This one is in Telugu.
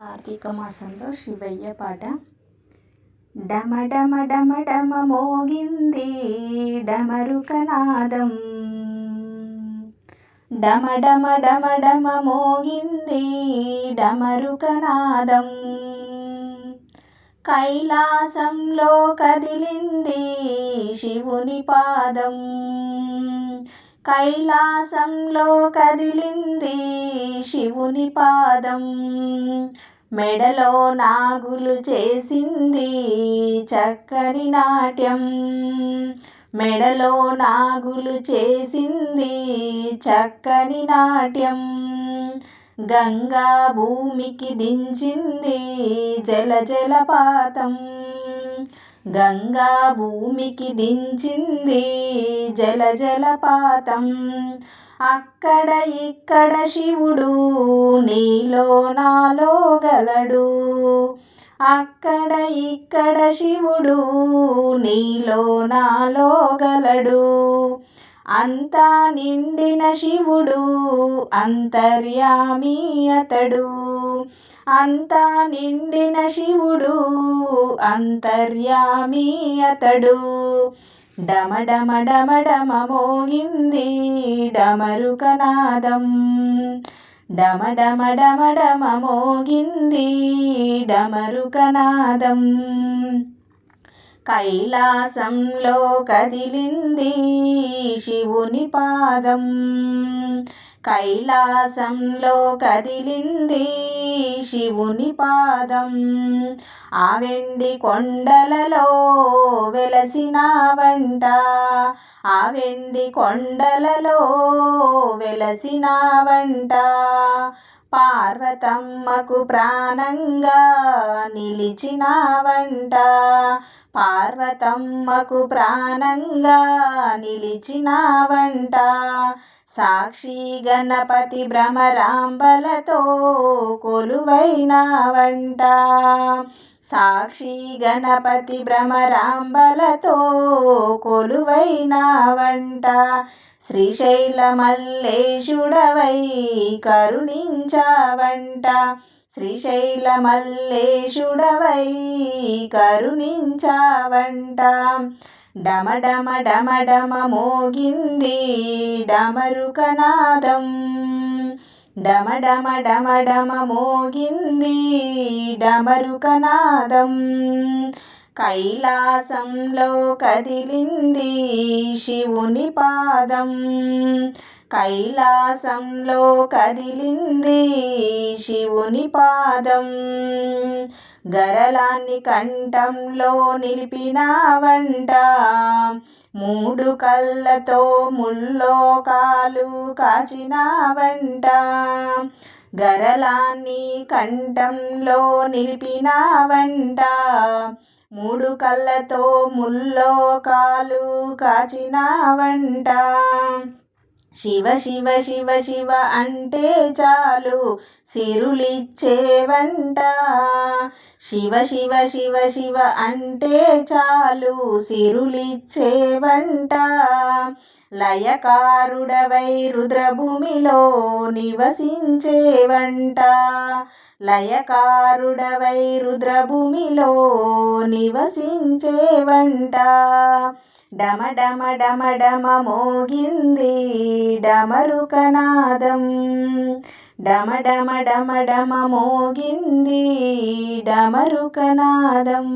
కార్తీక మాసంలో శివయ్య పాట. డమ డమ డమ డమ మోగింది డమరుకనాదం. డమ డమ డమ డమ మోగింది డమరుకనాదం. కైలాసంలో కదిలింది శివుని పాదం. కైలాసంలో కదిలింది శివుని పాదం. మెడలో నాగులు చేసింది చక్కని నాట్యం. మెడలో నాగులు చేసింది చక్కని నాట్యం. గంగా భూమికి దించింది జల జలపాతం. గంగా భూమికి దించింది జల జలపాతం. అక్కడ ఇక్కడ శివుడు నీలో నాలో గలడు. అక్కడ ఇక్కడ శివుడు నీలో నాలో గలడు. అంతా నిండిన శివుడు అంతర్యామి అతడు. అంతా నిండిన శివుడు అంతర్యామి అతడు. డమ డమ డమ డమ మోగింది డమరుకనాదం డమ డమ డమ డమ మోగింది డమరుకనాదం కైలాసంలో కదిలింది శివుని పాదం. కైలాసంలో కదిలింది శివుని పాదం. ఆ వెండి కొండలలో వెలసిన వంట. ఆ వెండి కొండలలో వెలసిన వంట. పార్వతమ్మకు ప్రాణంగా నిలిచిన వంట పార్వతమ్మకు ప్రాణంగా నిలిచిన వంట సాక్షి గణపతి భ్రమరాంబలతో కొలువైన వంట సాక్షి గణపతి భ్రమరాంబలతో కొలువైన వంట శ్రీశైల మల్లేశుడవై శ్రీశైలమల్లేషుడవై శ్రీశైల మల్లేశుడవై డమ డమ డమ డమ మోగింది డమరుకనాదం. డమ డమ డమ డమ మోగింది డమరుకనాదం. కైలాసంలో కదిలింది శివుని పాదం. కైలాసంలో కదిలింది శివుని పాదం. గరలాన్ని కంఠంలో నిలిపినావంట మూడు కళ్ళతో ముల్లోకాలు కాచినావంట గరలాన్ని కంఠంలో నిలిపినావంట మూడు కళ్ళతో ముల్లోకాలు కాచినావంట. శివ శివ శివ శివ అంటే చాలు. సిరులిచ్చేవంట శివ శివ శివ శివ అంటే చాలు. సిరులిచ్చేవంట లయకారుడవై రుద్రభూమిలో నివసించేవంట లయకారుడవై రుద్రభూమిలో నివసించేవంట డమ డమ డమ డమ మోగింది డమరుకనాదం. డమ డమ డమ డమ మోగింది డమరుకనాదం.